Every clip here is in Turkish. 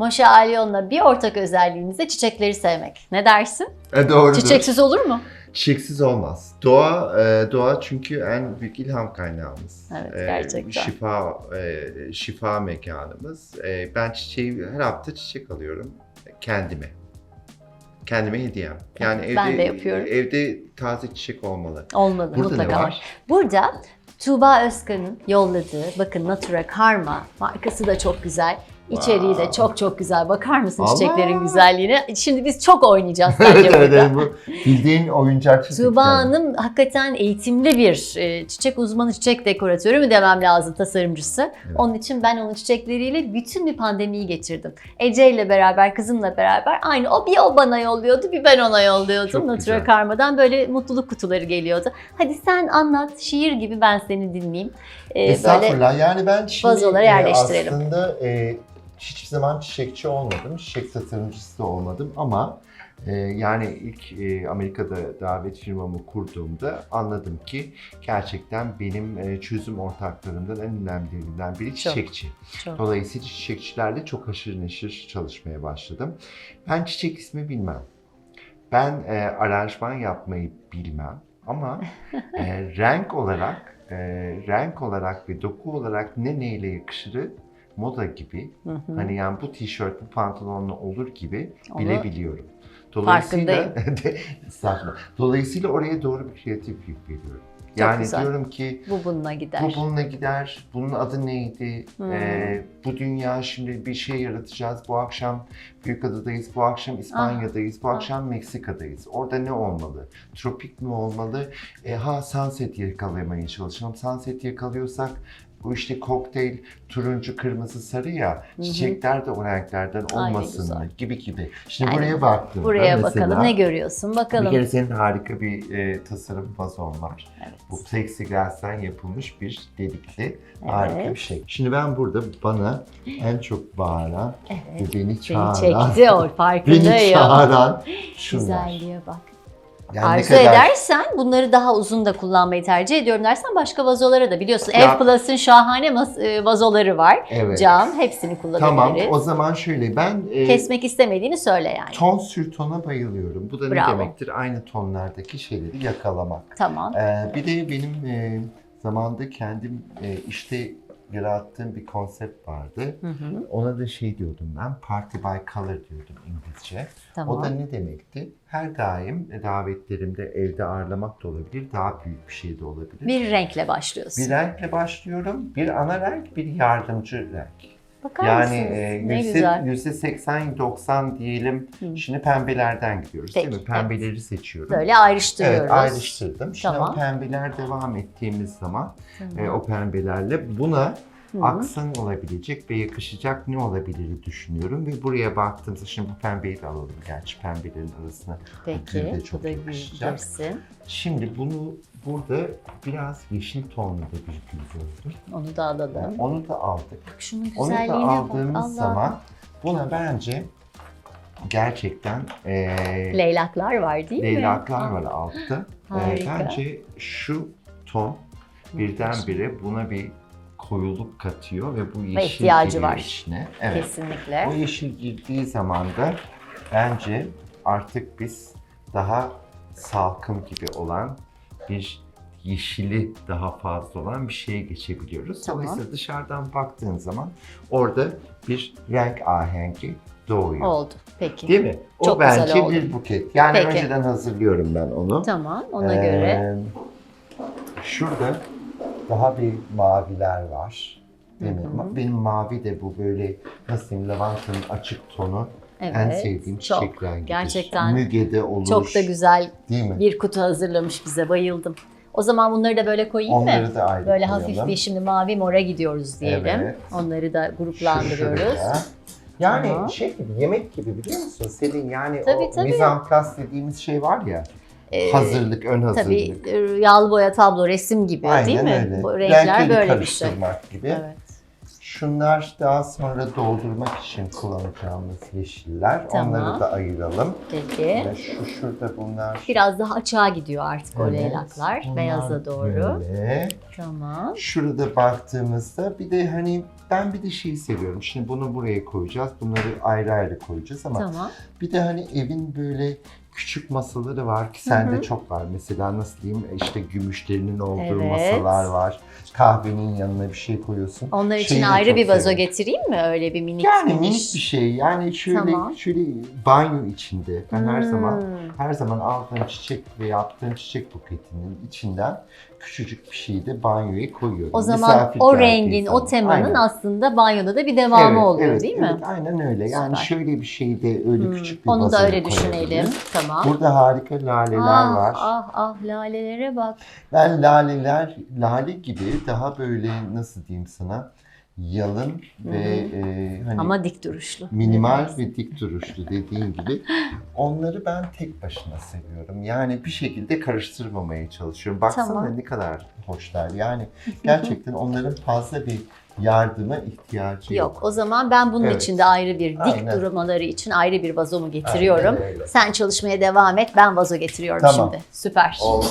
Moşe Alyon'la bir ortak özelliğimiz de çiçekleri sevmek. Ne dersin? E, doğrudur. Çiçeksiz olur mu? Çiçeksiz olmaz. Doğa, e, doğa çünkü en büyük ilham kaynağımız. Evet, E, gerçekten. şifa, e, şifa mekanımız. E, ben çiçeği her hafta çiçek alıyorum kendime. Kendime hediyem. Yani evde, Ben de yapıyorum. Evde taze çiçek olmalı. Olmalı Burada mutlaka. ne var? Burada Tuğba Özkan'ın yolladığı, bakın Natura Karma markası da çok güzel. İçeriği de çok çok güzel. Bakar mısın Allah! çiçeklerin güzelliğine? Şimdi biz çok oynayacağız bence evet evet burada. evet, bu bildiğin oyuncak çiçek. Tuğba. Hanım hakikaten eğitimli bir e, çiçek uzmanı, çiçek dekoratörü mü demem lazım, tasarımcısı. Onun için ben onun çiçekleriyle bütün bir pandemiyi geçirdim. Ece ile beraber, kızımla beraber aynı o bir o bana yolluyordu, bir ben ona yolluyordum. Natura. Karma'dan böyle mutluluk kutuları geliyordu. Hadi sen anlat, şiir gibi ben seni dinleyeyim. Ee, böyle Estağfurullah. Yani ben şimdi vazolara e, yerleştirelim. aslında e, hiçbir zaman çiçekçi olmadım. Çiçek tasarımcısı da olmadım ama e, yani ilk e, Amerika'da davet firmamı kurduğumda anladım ki gerçekten benim e, çözüm ortaklarımdan en önemlilerinden biri çiçekçi. çok Dolayısıyla çiçekçilerle çok haşır neşir çalışmaya başladım. Ben çiçek ismi bilmem. Ben e, aranjman yapmayı bilmem. Ama e, renk olarak, e, renk olarak ve doku olarak ne neyle yakışırı moda gibi. Hı hı. Hani yani bu tişört, bu pantolonla olur gibi Onu bilebiliyorum. De- Estağfurullah. Dolayısıyla oraya doğru bir kreatiflik veriyorum. Yani güzel. diyorum ki bu bununla gider. bu bununla gider. Bunun adı neydi? Hmm. Ee, bu dünya şimdi bir şey yaratacağız. Bu akşam Büyükada'dayız. Bu akşam İspanya'dayız. Bu Ah. akşam Meksika'dayız. Orada ne olmalı? Tropik mi olmalı? E, ha sunset yakalamaya çalışalım. Sunset yakalıyorsak bu işte kokteyl turuncu, kırmızı, sarı ya. hı. Çiçekler de o renklerden olmasın mı? Gibi gibi. Şimdi Yani buraya baktığımda Buraya mesela, bakalım ne görüyorsun Bir bakalım. kere senin harika bir e, tasarım vazon var. Evet. Bu plexiglass'tan yapılmış bir delikli harika Evet. bir şey. Şimdi ben burada bana en çok bağıran Evet. ve beni Beni çağıran, çekti o beni farkındayım. çağıran şunlar. Güzelliğe bak. Yani Arzu kadar- edersen bunları daha uzun da kullanmayı tercih ediyorum dersen başka vazolara da biliyorsun. Ya- Ev Plus'ın şahane e, vazoları var. Evet. Cam hepsini Tamam kullanabiliriz. o zaman şöyle ben e, Kesmek istemediğini söyle yani. ton sür tona bayılıyorum. Bu da Bravo. ne demektir? Aynı tonlardaki şeyleri yakalamak. Tamam. Ee, bir de benim e, zamanda kendim e, işte yarattığım bir konsept vardı. Hı hı. Ona da şey diyordum ben, party by color diyordum İngilizce. Tamam. O da ne demekti? Her daim davetlerimde evde ağırlamak da olabilir, daha büyük bir şey de olabilir. Bir renkle başlıyorsun. Bir renkle başlıyorum. Bir ana renk, bir yardımcı renk. Bakar yani e, yüzde, yüzde 80-90 diyelim. Hı. Şimdi pembelerden gidiyoruz değil Peki, mi? Pembeleri seçiyorum. Böyle ayrıştırıyoruz. Evet ayrıştırdım. Şimdi Tamam. o pembeler devam ettiğimiz zaman e, o pembelerle buna Hı. aksan olabilecek ve yakışacak ne olabilir düşünüyorum ve buraya baktığımızda şimdi bu pembeyi de alalım gerçi pembelerin arasına. Gül de Peki. çok Bu da yakışacak. Şimdi bunu burada biraz yeşil tonlu da bir gül gördüm. Onu da alalım. Onu da aldık. Bak şunun Onu güzelliğine da bak. aldığımız Allah. zaman buna bence gerçekten e, Leylaklar var değil mi? leylaklar Aa, var altta. E, Harika. bence şu ton birdenbire buna bir koyuluk katıyor ve bu yeşil ihtiyacı giriyor var. içine. Evet. Kesinlikle. O yeşil girdiği zaman da bence artık biz daha salkım gibi olan bir yeşili daha fazla olan bir şeye geçebiliyoruz. Tamam. Dolayısıyla dışarıdan baktığın zaman orada bir renk ahengi doğuyor. Oldu. Peki. Değil mi? O Çok güzel bence oldu. bir buket. Yani Peki. önceden hazırlıyorum ben onu. Tamam. Ona Ee, göre. Şurada daha bir maviler var. Değil mi? Hı hı. Benim mavi de bu böyle nasıl diyeyim lavantanın açık tonu Evet. en sevdiğim çok. çiçek rengidir. Gerçekten Mügede olur. Çok da güzel Değil mi? bir kutu hazırlamış bize. Bayıldım. O zaman bunları da böyle koyayım mı? Onları da ayrı Böyle koyalım. hafif bir şimdi mavi mora gidiyoruz diyelim. Evet. Onları da gruplandırıyoruz. Yani Tamam. şey gibi yemek gibi biliyor musun? Selin yani Tabii, o tabii. mizanplaz dediğimiz şey var ya. Ee, hazırlık, ön hazırlık. Tabii e, yağlı boya tablo, resim gibi Aynen değil mi? öyle. Bu renkler Renkleri böyle bir şey. gibi. Evet. Şunlar daha sonra doldurmak için kullanacağımız yeşiller. Tamam. Onları da ayıralım. Peki. Ve şu şurada bunlar. Biraz daha açığa gidiyor artık o Evet, leylaklar. bunlar Beyaza doğru. Böyle. Tamam. Şurada baktığımızda bir de hani ben bir de şeyi seviyorum. Şimdi bunu buraya koyacağız. Bunları ayrı ayrı koyacağız ama Tamam. bir de hani evin böyle küçük masaları var ki sende Hı hı. çok var. Mesela nasıl diyeyim işte gümüşlerinin olduğu Evet. masalar var. Kahvenin yanına bir şey koyuyorsun. Onlar için Şeyi ayrı bir vazo severim. getireyim mi? Öyle bir minik Yani minik. minik bir şey. Yani şöyle Tamam. şöyle banyo içinde. Ben her zaman Hmm. her zaman aldığım çiçek ve yaptığım çiçek buketinin içinden küçücük bir şeyi de banyoya koyuyorum. O zaman Misafir o rengin, o temanın Aynen. aslında banyoda da bir devamı Evet, oluyor evet, değil mi? Evet, aynen öyle. Yani Süper. şöyle bir şey de öyle Hmm, küçük bir Onu da öyle düşünelim. Tamam. Burada harika laleler ah, var. ah ah lalelere bak. Ben laleler, lale gibi daha böyle nasıl diyeyim sana yalın ve e, hani Ama dik duruşlu. minimal ve dik duruşlu dediğin gibi onları ben tek başına seviyorum. Yani bir şekilde karıştırmamaya çalışıyorum. Baksana Tamam. ne kadar hoşlar. Yani gerçekten onların fazla bir yardıma ihtiyacı yok. Yok o zaman ben bunun Evet. için de ayrı bir dik Aynen. durmaları için ayrı bir vazomu getiriyorum. Aynen. Sen çalışmaya devam et ben vazo getiriyorum Tamam. şimdi. Süper. Oldu.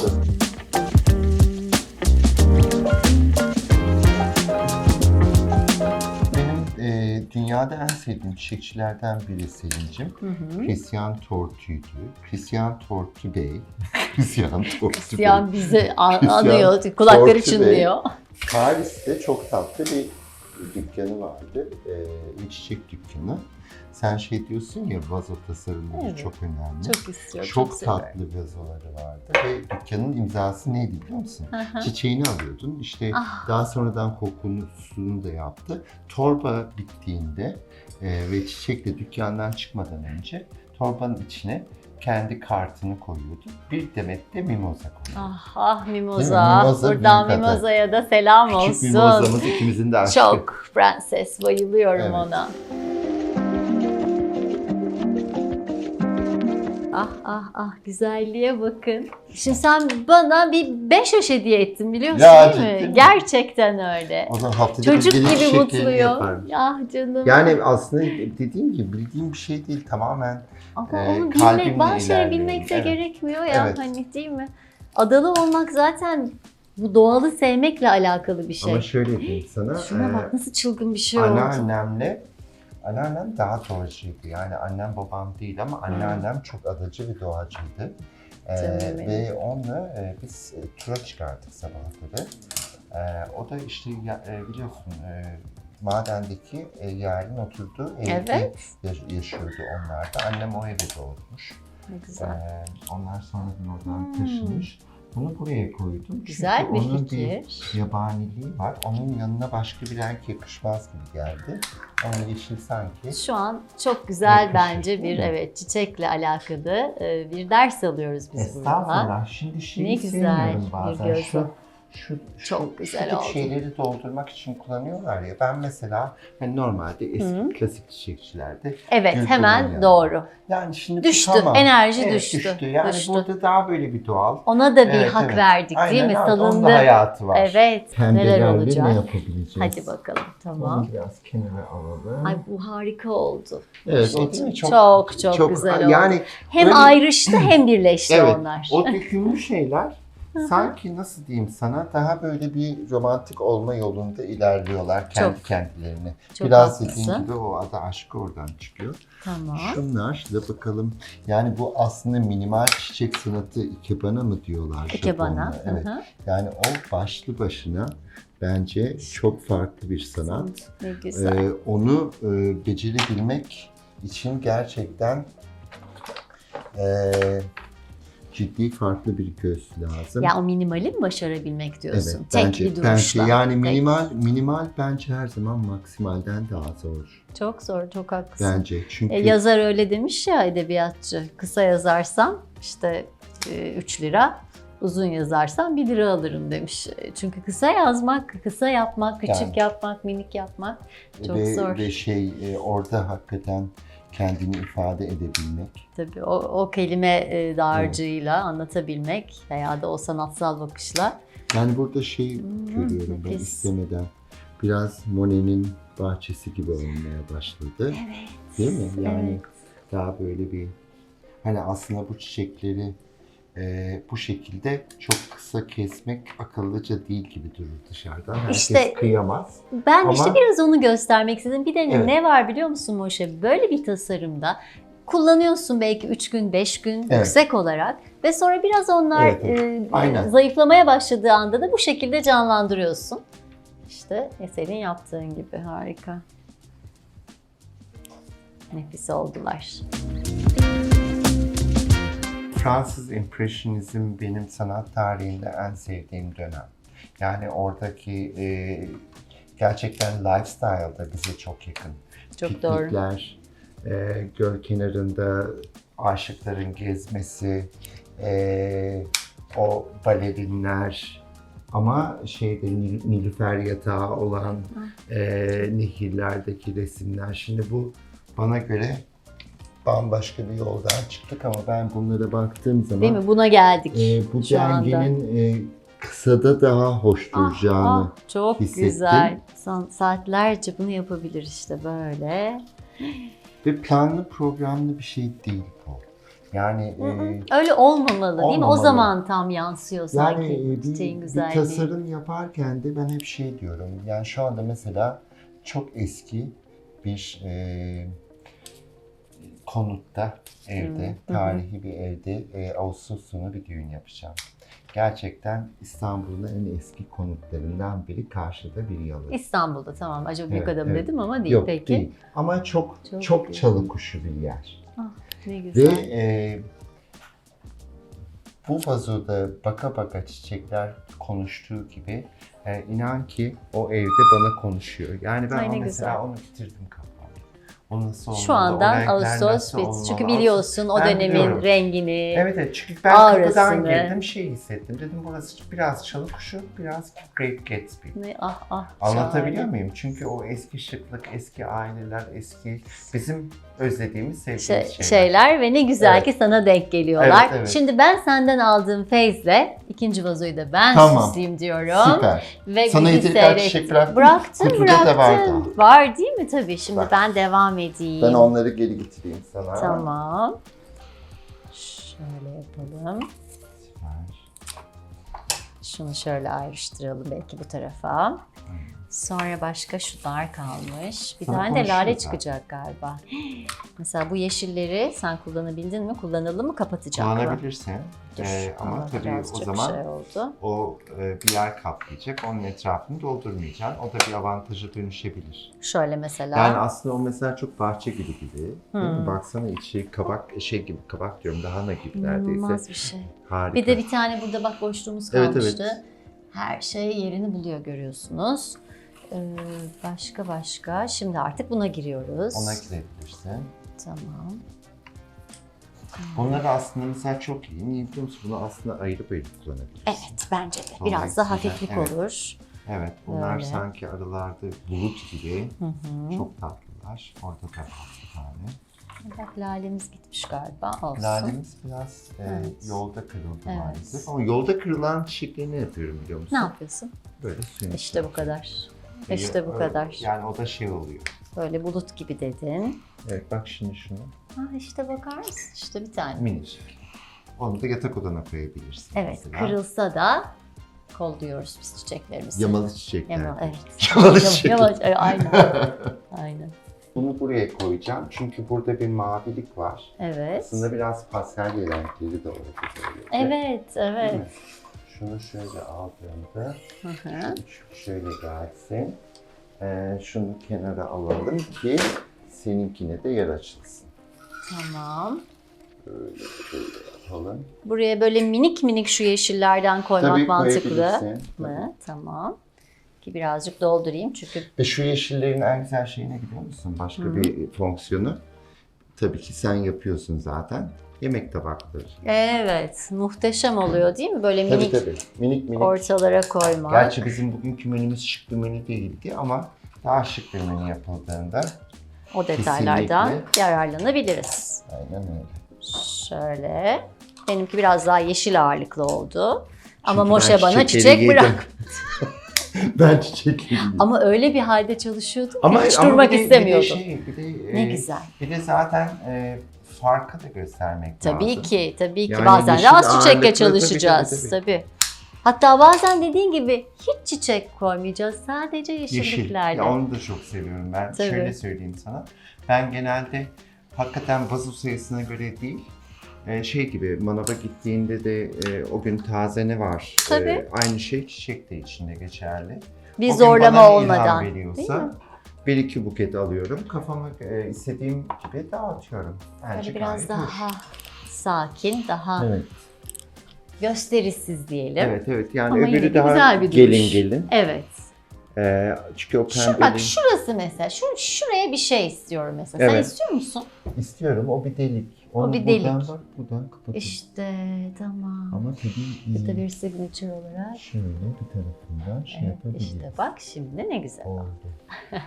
Dünyada en sevdiğim çiçekçilerden biri Selin'cim. Christian Tortu'ydu. Christian Tortu Bey. Christian Tortu Bey. Yani bizi an- Christian anıyor, kulakları Tortu çınlıyor. Paris'te çok tatlı bir dükkanı vardı. Ee, bir çiçek dükkanı. Sen şey diyorsun ya vazo tasarımları Evet. çok önemli. Çok istiyorum. Çok, seviyorum. tatlı vazoları vardı ve dükkanın imzası neydi biliyor musun? Hı hı. Çiçeğini alıyordun. İşte Ah. daha sonradan kokusunu da yaptı. Torba bittiğinde e, ve çiçekle dükkandan çıkmadan önce torbanın içine kendi kartını koyuyordu. Bir demet de mimoza koyuyordu. Ah ah Mimoza. mi? Mimoza Buradan. Mimoza'ya da selam Küçük olsun. mimozamız ikimizin de aşkı. Çok prenses bayılıyorum Evet. ona. Ah ah ah güzelliğe bakın. Şimdi sen bana bir 5 yaş hediye ettin biliyorsun Ya, değil mi? ciddi mi? Gerçekten öyle. O zaman haftada Çocuk bir gelip gibi çiçeklerini mutluyum. yaparmış. Ah canım. Yani aslında dediğim gibi bildiğim bir şey değil tamamen Ama e, onu kalbimle bilmek, bazı şeyleri ilerliyorum. bilmek de Evet. gerekmiyor ya Evet. hani değil mi? Adalı olmak zaten bu doğalı sevmekle alakalı bir şey. ama şöyle diyeyim sana. Şuna e, bak nasıl çılgın bir şey oldu. Anneannemle Anneannem daha doğacıydı. Yani annem babam değil ama anneannem çok adacı ve doğacıydı. Ee, ve onunla e, biz e, tura çıkardık sabahları. Ee, o da işte ya- e, biliyorsun e, madendeki e, yerin oturduğu evde Evet. yaş- yaşıyordu onlar da. Annem o evde doğmuş. Ne güzel. Ee, onlar sonradan oradan Hmm. taşınmış. Bunu buraya koydum. Güzel Çünkü bir onun fikir. bir yabaniliği var. Onun yanına başka bir renk yakışmaz gibi geldi. Ama yeşil sanki. Şu an çok güzel Yakışır, bence bir evet çiçekle alakalı bir ders alıyoruz biz burada. Estağfurullah. Şimdi şeyi Ne güzel sevmiyorum bir bazen. gözlem. Şu, şu, Çok şu, güzel şu oldu. şeyleri doldurmak için kullanıyorlar ya. Ben mesela hani normalde eski Hı. klasik çiçekçilerde Evet Gül hemen kullanıyor. doğru. yani şimdi Düştü, tutamam. enerji Evet, düştü, Yani düştü. burada daha böyle bir doğal. Ona da bir Evet, hak evet. verdik değil Aynen, mi? evet, onun da Salındı. hayatı var. Evet neler Pembelerle olacak? ne yapabileceğiz? Hadi bakalım tamam. Onu biraz kenara alalım. Ay bu harika oldu. evet, o değil mi? Çok, çok güzel oldu. Yani Hem Öyle- ayrıştı hem birleşti evet, onlar. o dökümlü şeyler sanki nasıl diyeyim sana daha böyle bir romantik olma yolunda ilerliyorlar kendi Çok. kendilerine. Çok Biraz dediğin haklısın. gibi o adı aşkı oradan çıkıyor. Tamam. Şunlar da bakalım. Yani bu aslında minimal çiçek sanatı ikebana mı diyorlar? İkebana. Evet. Yani o başlı başına bence çok farklı bir sanat. Ne güzel. Ee, onu e, becerebilmek için gerçekten e, ciddi farklı bir göz lazım. ya o minimali mi başarabilmek diyorsun? evet, Tek bence, bir duruşla. bence yani minimal minimal bence her zaman maksimalden daha zor. Çok zor, çok haklısın. Bence çünkü E, yazar öyle demiş ya edebiyatçı. Kısa yazarsam işte 3 lira, uzun yazarsam 1 lira alırım demiş. E, Çünkü kısa yazmak, kısa yapmak, küçük Yani. yapmak, minik yapmak çok ve, zor. ve şey e, orada hakikaten kendini ifade edebilmek. Tabii o, o kelime e, dağarcığıyla anlatabilmek veya da o sanatsal bakışla. Yani burada şey Hmm, görüyorum ben istemeden. Biraz Monet'in bahçesi gibi olmaya başladı. Evet. Değil mi? Yani evet. daha böyle bir hani aslında bu çiçekleri e, bu şekilde çok kısa kesmek akıllıca değil gibi durur dışarıdan. Herkes İşte- kıyamaz. Ben Ama- işte biraz onu göstermek istedim. Bir de Evet. ne var biliyor musun Moşe? Böyle bir tasarımda kullanıyorsun belki 3 gün, 5 gün Evet. yüksek olarak ve sonra biraz onlar Evet, evet. e, Aynen. zayıflamaya başladığı anda da bu şekilde canlandırıyorsun. İşte senin yaptığın gibi harika. Nefis oldular. Fransız Impressionizm benim sanat tarihinde en sevdiğim dönem. Yani oradaki e, gerçekten lifestyle da bize çok yakın. Çok doğru. Piknikler, e, göl kenarında aşıkların gezmesi, e, o balerinler ama şeyde Nil- Nilüfer yatağı olan e, nehirlerdeki resimler. Şimdi bu bana göre bambaşka bir yoldan çıktık ama ben bunlara baktığım zaman Değil mi? Buna geldik e, bu dengenin e, kısada daha hoş Ah, duracağını ah, çok hissettim. güzel. Son, saatlerce bunu yapabilir işte böyle. ve planlı programlı bir şey değil bu. Yani Hı hı. e, Öyle olmamalı değil mi? O olmamalı. zaman tam yansıyor sanki Yani e, bir, çiçeğin bir güzelliği. tasarım yaparken de ben hep şey diyorum. Yani şu anda mesela çok eski bir e, konutta, evde, Hı, hı tarihi bir evde e, Ağustos sonu bir düğün yapacağım. Gerçekten İstanbul'un en eski konutlarından biri karşıda bir yalı. İstanbul'da tamam. Acaba büyük Evet, adam evet. dedim ama değil Yok peki. değil. Ama çok Çok çok, çalı kuşu bir yer. Ne Ve güzel. e, bu vazoda baka baka çiçekler konuştuğu gibi e, inan ki o evde bana konuşuyor. Yani ben Ay, o ne mesela güzel. onu bitirdim kafamda. O nasıl olmalı, Şu andan Ağustos bit. Çünkü Ağustos- biliyorsun o Ben dönemin biliyorum. rengini. Evet evet çünkü ben kapıdan girdim şey hissettim. Dedim burası biraz çalı kuşu, biraz Great Gatsby. Ne ah ah. Anlatabiliyor şahane. muyum? Çünkü o eski şıklık, eski aileler, eski bizim özlediğimiz, sevdiğimiz Şey- şeyler. şeyler ve ne güzel Evet. ki sana denk geliyorlar. Evet, evet. Şimdi ben senden aldığım feyzle ikinci vazoyu da ben Tamam. süsleyeyim diyorum. Süper. Ve Sana seyret- çiçek mı? Bıraktım Kutuda bıraktım. da. Var değil mi tabii. Şimdi Bak. ben devam edeyim. Ben onları geri getireyim sana. Tamam. Şöyle yapalım. Süper. Şunu şöyle ayrıştıralım belki bu tarafa. Sonra başka şunlar kalmış. Bir Sana tane de lale çıkacak galiba. Mesela bu yeşilleri sen kullanabildin mi? Kullanalım mı? Kapatacak mı? Kullanabilirsin. Dur, Ee, ama tabii o çok zaman şey oldu. o e, bir yer kaplayacak. Onun etrafını doldurmayacaksın. O da bir avantaja dönüşebilir. Şöyle mesela. Yani aslında o mesela çok bahçe gibi gibi. Değil mi? Hmm. Baksana içi kabak şey gibi kabak diyorum lahana gibi neredeyse. İnanılmaz bir şey. Harika. Bir de bir tane burada bak boşluğumuz Evet, kalmıştı. evet. Her şey yerini buluyor görüyorsunuz. Ee, başka başka. Şimdi artık buna giriyoruz. Ona girebilirsin. Tamam. Bunlar aslında mesela çok iyi. Niye biliyor musun? Bunu aslında ayrı ayrı kullanabilirsin. Evet bence de. Biraz da hafiflik evet. olur. Evet, bunlar Öyle. sanki aralarda bulut gibi. Hı hı. Çok tatlılar. Orada da var bir tane. Bak lalemiz gitmiş galiba. Olsun. Lalemiz biraz e, Evet. yolda kırıldı Evet. maalesef. Ama yolda kırılan çiçekleri ne yapıyorum biliyor musun? Ne yapıyorsun? Böyle suyun İşte bu kadar. İşte bu kadar. Yani o da şey oluyor. Böyle bulut gibi dedin. Evet bak şimdi şunu. Ha işte bakar mısın? İşte bir tane. Minicik. Onu da yatak odana koyabilirsin. Evet mesela. kırılsa da kolluyoruz biz çiçeklerimizi. Yamalı çiçekler. Yamalı, evet. Yamalı çiçekler. Yamalı, aynen. aynen. Bunu buraya koyacağım çünkü burada bir mavilik var. Evet. Aslında biraz pastel renkleri de olabilir. Evet, evet. Şunu şöyle aldığımda Hı hı. şu şöyle gelsin. Ee, şunu kenara alalım ki seninkine de yer açılsın. Tamam. Böyle şöyle yapalım. Buraya böyle minik minik şu yeşillerden koymak Tabii mantıklı koyabilirsin. mı? Tamam. Ki birazcık doldurayım çünkü Ve şu yeşillerin en güzel şeyi ne biliyor musun? Başka bir fonksiyonu. Tabii ki sen yapıyorsun zaten. Yemek tabakları. evet muhteşem oluyor değil mi? Böyle Tabii minik tabii. Minik minik. ortalara koymak. Gerçi bizim bugünkü menümüz şık bir menü değildi ama daha şık bir menü yapıldığında o detaylardan Kesinlikle. yararlanabiliriz. aynen öyle. Şöyle. Benimki biraz daha yeşil ağırlıklı oldu. Ama Çünkü Moşe bana çiçek yedim. bırak. ben çiçekliyim. Ama öyle bir halde çalışıyordun Ama, ki hiç ama durmak bir de- istemiyordun. Bir de, şey, bir de, Ne e, güzel. Bir de zaten e, farkı da göstermek Tabii lazım. ki, tabii ki. Yani Bazen de yeşil az çiçekle ağırlıklı, tabii, çalışacağız. tabii, Tabii, Hatta bazen dediğin gibi hiç çiçek koymayacağız. Sadece Yeşil. yeşilliklerle. Ya onu da çok seviyorum ben. Tabii. Şöyle söyleyeyim sana. Ben genelde hakikaten vazo sayısına göre değil, e, şey gibi manava gittiğinde de e, o gün taze ne var? Tabii. E, aynı şey çiçek de içinde geçerli. bir O gün zorlama olmadan. ilham Değil mi? veriyorsa bir iki buket alıyorum. Kafamı e, istediğim gibi dağıtıyorum. Bence Böyle biraz gayet hoş. daha sakin, daha Evet. gösterişsiz diyelim. Evet evet yani Ama öbürü de daha güzel bir duruş. gelin gelin. Evet. Ee, çünkü o Şu, pembeli bak şurası mesela. Şu, şuraya bir şey istiyorum mesela. Sen Evet. istiyor musun? istiyorum o bir delik. Onu bir buradan delik. bak buradan kapatın. İşte tamam. Ama tabii Bu da bir signature olarak. şöyle bir tarafından şey Evet, yapabiliriz. işte bak şimdi ne güzel. Oldu.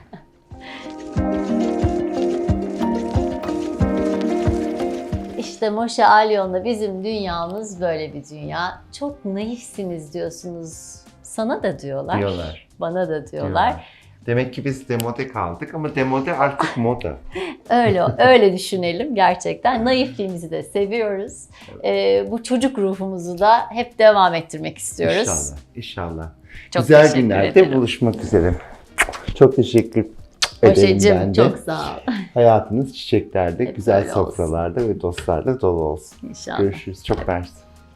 İşte Moshe Alyon'la bizim dünyamız böyle bir dünya. Çok naifsiniz diyorsunuz. Sana da diyorlar. Diyorlar. Bana da diyorlar. Demek ki biz demode kaldık ama demode artık moda. Öyle öyle düşünelim gerçekten. Naifliğimizi de seviyoruz. Ee, bu çocuk ruhumuzu da hep devam ettirmek istiyoruz. İnşallah. İnşallah. Çok Güzel günlerde ederim. buluşmak üzere. Çok teşekkür ederim Moşe'cim ben de. çok sağ ol. Hayatınız çiçeklerde, Hep güzel olsun. sofralarda ve dostlarla dolu olsun. İnşallah. Görüşürüz. Çok mersi.